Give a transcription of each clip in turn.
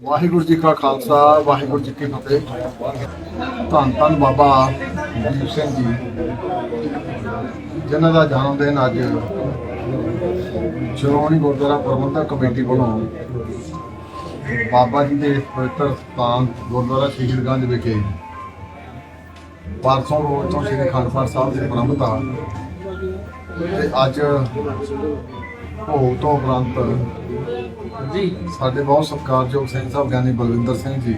ਵਾਹਿਗੁਰੂ ਜੀ ਕਾ ਖਾਲਸਾ, ਵਾਹਿਗੁਰੂ ਜੀ ਕੀ ਫਤਿਹ। ਧੰਨ ਧੰਨ ਬਾਬਾ ਦੀਪ ਸਿੰਘ ਜੀ, ਜਿਨ੍ਹਾਂ ਦਾ ਜਨਮ ਦਿਨ ਅੱਜ ਸ਼੍ਰੋਮਣੀ ਗੁਰਦੁਆਰਾ ਪ੍ਰਬੰਧਕ ਕਮੇਟੀ ਵੱਲੋਂ ਬਾਬਾ ਜੀ ਦੇ ਪਵਿੱਤਰ ਸਥਾਨ ਗੁਰਦੁਆਰਾ ਸ਼ਹੀਦਗੰਜ ਵਿਖੇ ਪਰਸੋਂ ਰੋਜ਼ ਤੋਂ ਸ੍ਰੀ ਅਖੰਡ ਪਾਠ ਸਾਹਿਬ ਦੇ ਪ੍ਰਬੰਧਤਾ ਤੇ ਅੱਜ ਭੋਗ ਤੋਂ ਉਪਰੰਤ ਜੀ। ਸਾਡੇ ਬਹੁਤ ਸਤਿਕਾਰਯੋਗ ਸਿੰਘ ਸਾਹਿਬ ਗਿਆਨੀ ਬਲਵਿੰਦਰ ਸਿੰਘ ਜੀ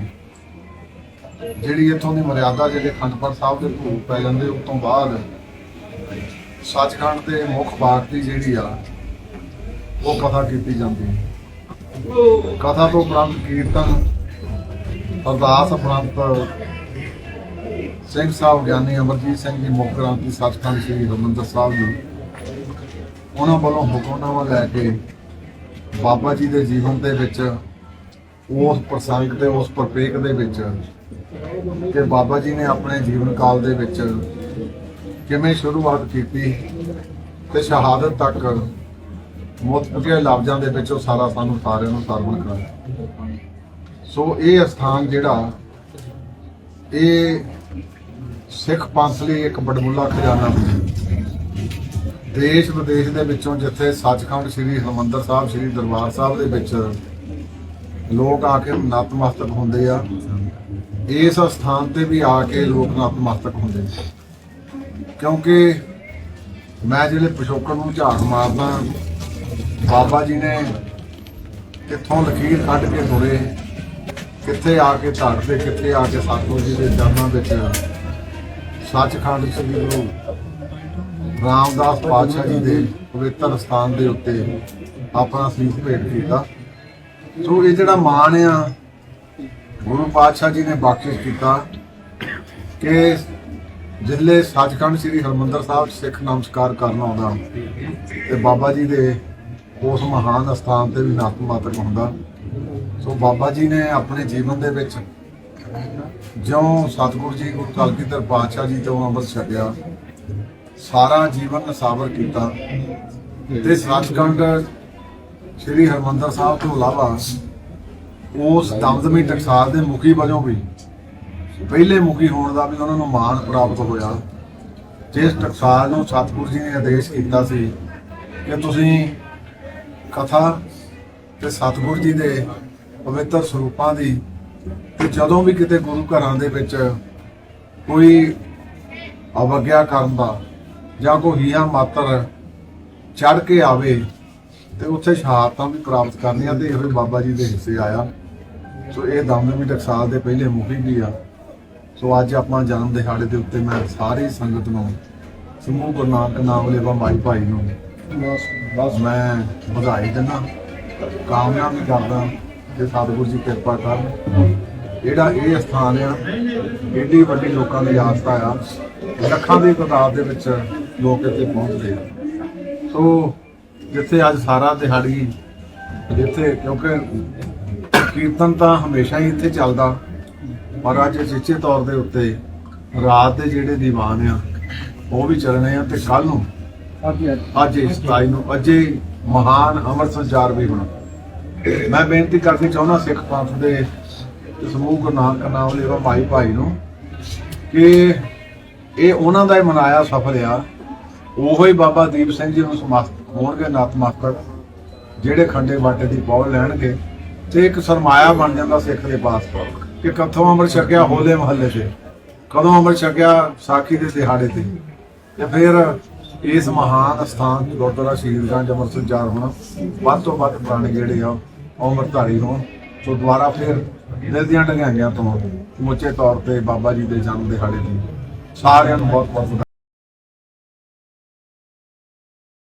ਜਿਹੜੀ ਇੱਥੋਂ ਦੀ ਮਰਿਆਦਾ ਜਿਹੜੇ ਅਖੰਡ ਪਾਠ ਸਾਹਿਬ ਦੇ ਭੋਗ ਪੈ ਜਾਂਦੇ ਉਸ ਤੋਂ ਬਾਅਦ ਸੱਚਖੰਡ ਦੇ ਮੁੱਖ ਬਾਗ ਦੀ ਜਿਹੜੀ ਆ ਉਹ ਕਥਾ ਕੀਤੀ ਜਾਂਦੀ ਹੈ। ਕਥਾ ਤੋਂ ਉਪਰੰਤ ਕੀਰਤਨ ਅਰਦਾਸ ਉਪਰੰਤ ਸਿੰਘ ਸਾਹਿਬ ਗਿਆਨੀ ਅਮਰਜੀਤ ਸਿੰਘ ਜੀ ਮੁੱਖ ਗ੍ਰੰਥੀ ਸੱਚਖੰਡ ਸ੍ਰੀ ਹਰਿਮੰਦਰ ਸਾਹਿਬ ਜੀ ਉਹਨਾਂ ਵੱਲੋਂ ਹੁਕਮਨਾਮਾ ਲੈ ਕੇ ਬਾਬਾ ਜੀ ਦੇ ਜੀਵਨ ਦੇ ਵਿੱਚ, ਉਸ ਪ੍ਰਸੰਗ ਤੇ, ਉਸ ਪ੍ਰਪੇਕ ਦੇ ਵਿੱਚ ਕਿ ਬਾਬਾ ਜੀ ਨੇ ਆਪਣੇ ਜੀਵਨ ਕਾਲ ਦੇ ਵਿੱਚ ਕਿਵੇਂ ਸ਼ੁਰੂਆਤ ਕੀਤੀ ਤੇ ਸ਼ਹਾਦਤ ਤੱਕ ਮੁਤਕੇ ਲਫ਼ਜ਼ਾਂ ਦੇ ਵਿੱਚ ਉਹ ਸਾਰਾ ਸਾਨੂੰ ਸਾਰਿਆਂ ਨੂੰ ਸਰਵਣ ਕਰਾਇਆ। ਸੋ ਇਹ ਸਥਾਨ ਜਿਹੜਾ, ਇਹ ਸਿੱਖ ਪੰਥ ਲਈ ਇੱਕ ਬੜਮੁੱਲਾ ਖਜ਼ਾਨਾ ਹੈ ਦੇਸ਼ ਵਿਦੇਸ਼ ਦੇ ਵਿੱਚੋਂ ਜਿੱਥੇ ਸੱਚਖੰਡ ਸ੍ਰੀ ਹਰਿਮੰਦਰ ਸਾਹਿਬ, ਸ੍ਰੀ ਦਰਬਾਰ ਸਾਹਿਬ ਦੇ ਵਿੱਚ ਲੋਕ ਆ ਕੇ ਨਤਮਸਤਕ ਹੁੰਦੇ ਆ, ਇਸ ਸਥਾਨ ਤੇ ਵੀ ਆ ਕੇ ਲੋਕ ਨਤਮਸਤਕ ਹੁੰਦੇ ਨੇ। ਕਿਉਂਕਿ ਮੈਂ ਜਿਹੜੇ ਪਿਛੋਕੜ ਨੂੰ ਝਾੜ ਮਾਰਦਾ, ਬਾਬਾ ਜੀ ਨੇ ਕਿੱਥੋਂ ਲਕੀਰ ਕੱਢ ਕੇ ਤੁਰੇ ਕਿੱਥੇ ਆ ਕੇ ਧੜ ਤੇ, ਕਿੱਥੇ ਆ ਕੇ ਸਤਿਗੁਰੂ ਜੀ ਦੇ ਚਰਨਾਂ ਵਿੱਚ ਸੱਚਖੰਡ ਸ੍ਰੀ ਗੁਰੂ ਰਾਮਦਾਸ ਪਾਤਸ਼ਾਹ ਜੀ ਦੇ ਪਵਿੱਤਰ ਸਥਾਨ ਦੇ ਉੱਤੇ ਆਪਣਾ ਸੀਸ ਭੇਟ ਕੀਤਾ। ਸੋ ਇਹ ਜਿਹੜਾ ਮਾਣ ਆ, ਗੁਰੂ ਪਾਤਸ਼ਾਹ ਜੀ ਨੇ ਬਖਸ਼ਿਸ਼ ਕੀਤਾ ਕਿ ਜਿੱਲੇ ਸੱਚਖੰਡ ਸ੍ਰੀ ਹਰਮੰਦਰ ਸਾਹਿਬ ਸਿੱਖ ਨਮਸਕਾਰ ਕਰਨ ਆਉਂਦਾ ਤੇ ਬਾਬਾ ਜੀ ਦੇ ਉਸ ਮਹਾਨ ਸਥਾਨ ਤੇ ਵੀ ਨਤਮਸਤਕ ਹੁੰਦਾ। ਸੋ ਬਾਬਾ ਜੀ ਨੇ ਆਪਣੇ ਜੀਵਨ ਦੇ ਵਿੱਚ ਜਿਉਂ ਸਤਿਗੁਰੂ ਜੀ ਗੁਰੂ ਕਲਗੀਧਰ ਪਾਤਸ਼ਾਹ ਜੀ ਤੋਂ ਅੰਮ੍ਰਿਤ ਛਕਿਆ ਸਾਰਾ ਜੀਵਨ ਨਸਾਵਰ ਕੀਤਾ। ਤੇ ਸੱਚਖੰਡ ਸ੍ਰੀ ਹਰਮੰਦਰ ਸਾਹਿਬ ਤੋਂ ਇਲਾਵਾ ਉਸ ਦਮਦਮੀ ਟਕਸਾਲ ਦੇ ਮੁਖੀ ਵਜੋਂ ਵੀ ਪਹਿਲੇ ਮੁਖੀ ਹੋਣ ਦਾ ਵੀ ਉਹਨਾਂ ਨੂੰ ਮਾਣ ਪ੍ਰਾਪਤ ਹੋਇਆ। ਜਿਸ ਟਕਸਾਲ ਨੂੰ ਸਤਿਗੁਰੂ ਜੀ ਨੇ ਆਦੇਸ਼ ਕੀਤਾ ਸੀ ਕਿ ਤੁਸੀਂ ਕਥਾ ਤੇ ਸਤਿਗੁਰੂ ਜੀ ਦੇ ਪਵਿੱਤਰ ਸਰੂਪਾਂ ਦੀ ਤੇ ਜਦੋਂ ਵੀ ਕਿਤੇ ਗੁਰੂ ਘਰਾਂ ਦੇ ਵਿੱਚ ਕੋਈ ਅਵਗਿਆ ਕਰਨ ਦਾ ਜਾਂ ਕੋਈ ਹੀਆ ਮਾਤਰ ਚੜ ਕੇ ਆਵੇ ਤੇ ਉੱਥੇ ਸ਼ਹਾਦਤਾਂ ਵੀ ਪ੍ਰਾਪਤ ਕਰਨੀਆਂ ਤੇ ਇਹੋ ਬਾਬਾ ਜੀ ਦੇ ਹਿੱਸੇ ਆਇਆ। ਸੋ ਇਹ ਦਮਦਮੀ ਟਕਸਾਲ ਦੇ ਪਹਿਲੇ ਮੁਖੀ ਵੀ ਆ। ਸੋ ਅੱਜ ਆਪਾਂ ਜਨਮ ਦਿਹਾੜੇ ਦੇ ਉੱਤੇ ਮੈਂ ਸਾਰੀ ਸੰਗਤ ਨੂੰ ਸਮੂਹ ਗੁਰੂ ਨਾਨਕ ਨਾਮ ਲੈਵਾ ਮਾਈ ਭਾਈ ਨੂੰ ਬਸ ਮੈਂ ਵਧਾਈ ਦਿੰਦਾ ਕਾਮਨਾ ਵੀ ਕਰਦਾ ਕਿ ਸਤਿਗੁਰੂ ਜੀ ਕਿਰਪਾ ਕਰਨ। ਜਿਹੜਾ ਇਹ ਸਥਾਨ ਆ ਏਡੀ ਵੱਡੀ ਲੋਕਾਂ ਦੀ ਆਸਥਾ ਆ ਲੱਖਾਂ ਦੀ ਤਾਦਾਦ ਦੇ ਵਿੱਚ ਲੋਕ ਇੱਥੇ ਪਹੁੰਚਦੇ ਆ। ਸੋ ਜਿੱਥੇ ਅੱਜ ਸਾਰਾ ਦਿਹਾੜੀ ਜਿੱਥੇ ਕਿਉਂਕਿ ਕੀਰਤਨ ਤਾਂ ਹਮੇਸ਼ਾ ਹੀ ਇੱਥੇ ਚੱਲਦਾ ਪਰ ਅੱਜ ਸਿੱਚੇ ਤੌਰ ਦੇ ਉੱਤੇ ਰਾਤ ਦੇ ਜਿਹੜੇ ਦੀਵਾਨ ਆ ਉਹ ਵੀ ਚੱਲਣੇ ਆ ਤੇ ਕੱਲ ਨੂੰ ਅੱਜ ਇਸ 27 ਨੂੰ ਅਜੇ ਮਹਾਨ ਅਮਰ ਸੰਚਾਰ ਵੀ ਹੋਣਾ। ਮੈਂ ਬੇਨਤੀ ਕਰਨੀ ਚਾਹੁੰਦਾ ਸਿੱਖ ਪੰਥ ਦੇ ਸਮੂਹ ਗੁਰੂ ਨਾਨਕ ਨਾਮ ਲੈਵਾ ਭਾਈ ਭਾਈ ਨੂੰ ਕਿ ਇਹ ਉਹਨਾਂ ਦਾ ਹੀ ਮਨਾਇਆ ਸਫਲ ਆ ਉਹੋ ਹੀ ਬਾਬਾ ਦੀਪ ਸਿੰਘ ਜੀ ਨੂੰ ਸਮਸਤ ਹੋਣਗੇ ਨਤਮਸਤਕ ਜਿਹੜੇ ਖੰਡੇ ਬਾਟੇ ਦੀ ਪੌੜ ਲੈਣਗੇ ਤੇ ਇੱਕ ਸਰਮਾਇਆ ਬਣ ਜਾਂਦਾ ਸਿੱਖ ਦੇ ਪਾਸ ਕਿ ਕਥੋਂ ਅੰਮ੍ਰਿਤ ਛਕਿਆ ਹੋਲੇ ਮਹੱਲੇ ਤੇ, ਕਦੋਂ ਅੰਮ੍ਰਿਤ ਛਕਿਆ ਸਾਖੀ ਦੇ ਦਿਹਾੜੇ ਤੇ। ਤੇ ਫਿਰ ਇਸ ਮਹਾਨ ਸਥਾਨ ਗੁਰਦੁਆਰਾ ਸ਼ਹੀਦਗੰਜ ਅੰਮ੍ਰਿਤਸਰ ਸੰਚਾਰ ਹੋਣਾ, ਵੱਧ ਤੋਂ ਵੱਧ ਪੁਰਾਣੇ ਜਿਹੜੇ ਆ ਉਹ ਅੰਮ੍ਰਿਤਧਾਰੀ ਹੋਣ ਸੋ ਦੁਬਾਰਾ ਫਿਰ ਦਿਲ ਦੀਆਂ ਢੰਗਾਈਆਂ ਤੋਂ ਸਮੁੱਚੇ ਤੌਰ ਤੇ ਬਾਬਾ ਜੀ ਦੇ ਜਨਮ ਦਿਹਾੜੇ ਦੀ ਸਾਰਿਆਂ ਨੂੰ ਬਹੁਤ ਬਹੁਤ